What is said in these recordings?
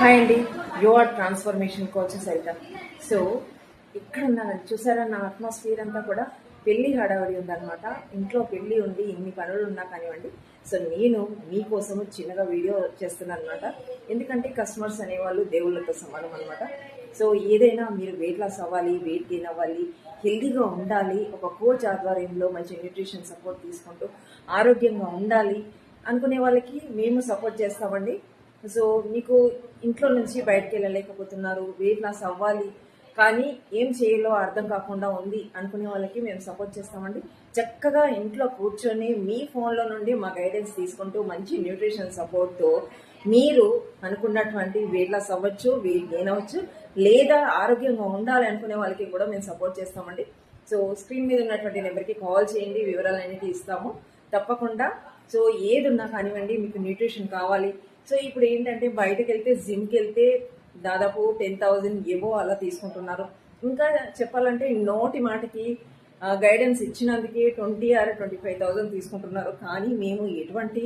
Hi అండి. Your transformation coaches Saritha so ఇక్కడ ఉన్నానండి చూసారా నా అట్మాస్ఫియర్ అంతా కూడా పెళ్ళి హడావడి ఉందన్నమాట. ఇంట్లో పెళ్ళి ఉంది ఇన్ని పనులు ఉన్నా కానివ్వండి. సో నేను మీకోసము చిన్నగా వీడియో చేస్తున్నాను అనమాట ఎందుకంటే కస్టమర్స్ అనేవాళ్ళు దేవుళ్ళతో సమానం అనమాట సో ఏదైనా మీరు వెయిట్ లాస్ అవ్వాలి వెయిట్ గెయిన్ అవ్వాలి హెల్తీగా ఉండాలి ఒక కోచ్ ఆధ్వర్యంలో మంచి న్యూట్రిషన్ సపోర్ట్ తీసుకుంటూ ఆరోగ్యంగా ఉండాలి అనుకునే వాళ్ళకి మేము సపోర్ట్ చేస్తామండి. సో మీకు ఇంట్లో నుంచి బయటకు వెళ్ళలేకపోతున్నారు వెయిట్ లాస్ అవ్వాలి. కానీ ఏం చేయాలో అర్థం కాకుండా ఉంది అనుకునే వాళ్ళకి మేము సపోర్ట్ చేస్తామండి. చక్కగా ఇంట్లో కూర్చొని మీ ఫోన్లో నుండి మా గైడెన్స్ తీసుకుంటూ మంచి న్యూట్రిషన్ సపోర్ట్తో మీరు అనుకున్నటువంటి వెయిట్ లాస్ అవ్వచ్చు వెయిట్ గెయిన్ అవ్వచ్చు లేదా ఆరోగ్యంగా ఉండాలి అనుకునే వాళ్ళకి కూడా మేము సపోర్ట్ చేస్తామండి. సో స్క్రీన్ మీద ఉన్నటువంటి నెంబర్కి కాల్ చేయండి వివరాలు అనేది ఇస్తాము. తప్పకుండా. సో ఏది ఉన్నా కానివ్వండి మీకు న్యూట్రిషన్ కావాలి. సో ఇప్పుడు ఏంటంటే బయటకు వెళ్తే జిమ్కి వెళ్తే దాదాపు టెన్ థౌజండ్ ఏవో అలా తీసుకుంటున్నారు. ఇంకా చెప్పాలంటే నోటి మాటకి guidance ఇచ్చినందుకే twenty or twenty five thousand తీసుకుంటున్నారు. కానీ మేము ఎటువంటి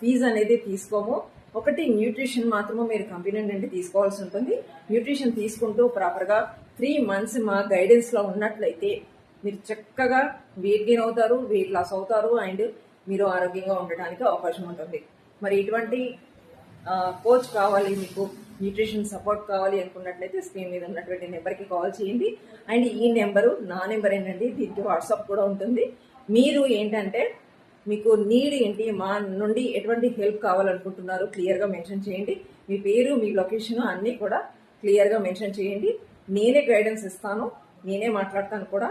ఫీజు అనేది తీసుకోము. ఒకటి న్యూట్రిషన్ మాత్రమే మీరు కంపెనీ నుండి తీసుకోవాల్సి ఉంటుంది. న్యూట్రిషన్ తీసుకుంటూ ప్రాపర్గా త్రీ మంత్స్ మా గైడెన్స్లో ఉన్నట్లయితే మీరు చక్కగా వెయిట్ గెయిన్ అవుతారు వెయిట్ లాస్ అవుతారు అండ్ మీరు ఆరోగ్యంగా ఉండడానికి అవకాశం ఉంటుంది. మరి ఇటువంటి కోచ్ కావాలి మీకు న్యూట్రిషన్ సపోర్ట్ కావాలి అనుకున్నట్లయితే స్క్రీన్ మీద ఉన్నటువంటి నెంబర్కి కాల్ చేయండి. అండ్ ఈ నెంబరు నా నెంబర్ ఏంటండి దీనికి వాట్సాప్ కూడా ఉంటుంది. మీరు ఏంటంటే మీకు నీడ్ ఏంటి మా నుండి ఎటువంటి హెల్ప్ కావాలనుకుంటున్నారు క్లియర్గా మెన్షన్ చేయండి. మీ పేరు మీ లొకేషన్ అన్నీ కూడా క్లియర్గా మెన్షన్ చేయండి. నేనే గైడెన్స్ ఇస్తాను నేనే మాట్లాడతాను కూడా.